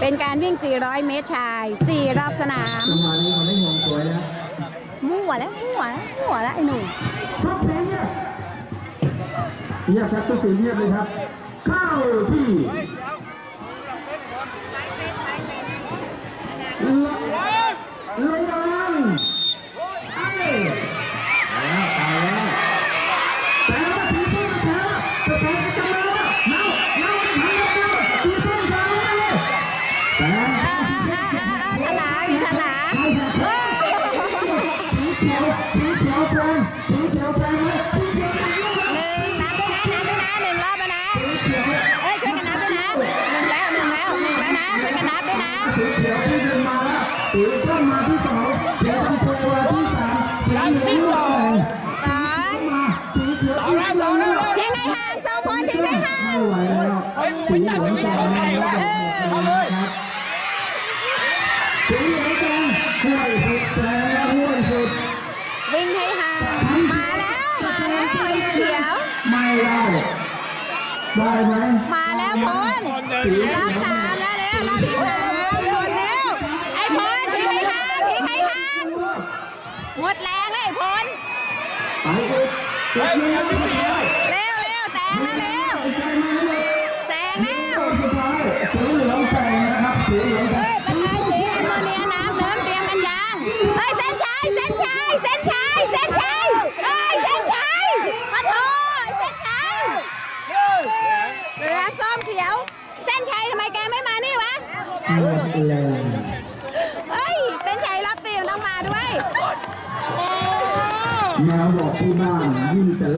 เป็นการวิ่ง 400 เมตรชาย 4 รอบสนามจังหวะนี้เขาได้ห่วงสวยแล้วมั่วแล้วมั่วแล้วมั่วแล้วไอ้หนุ่มครับเสียงเงียบเงียบครับทุกเสียงเงียบเลยครับ เข้าที่ ขียวสีเขียวแปลงสีเขียวแปลงเลยสีเขียวแปลงเลยหนึ่งนับด้วยนะนับด้วยนะหนึ่งรอบแล้วนะเอ้ยช่วยกันนับด้วยนะหนึ่งแล้วหนึ่งแล้วหนึ่งแล้วนะช่วยกันนับด้วยนะสีเขียวที่เดินมาแล้วสีส้มมาที่สองสีชมพูมาที่สามสีเหลืองมา มาแล้วไอ้เขียว ไม่ได้ได้ไหมมาแล้วพลรอบสามแล้วเร็วรอบที่สามหมดแล้วไอ้พลทิ้งให้ห่างทิ้งให้ห่างหมดแรงแล้วไอ้พลไปอีกสีเหลืองที่สี่แล้วเร็วเร็วแซงแล้วเร็วใจมาเลยแซงแล้วสุดท้ายสีเหลืองแดงนะครับสีเหลืองแด เฮ้ ง ยประธานสีแอมโมเนียน้ำเริ่มเตรียมกันยังเฮ้ยเส้นชัยเส้นชัยเส้นชัยเส้นชัยเฮ้ยเส้นชัยมาโทษเส้นชัยเหลืองส้มเขียว เส้นชัยทำไมแกไม่มานี่วะ หมดแรงเฮ้ยเส้นชัยรับตีมต้องมาด้วยแมวบอกที่บ้านยิ่งจะ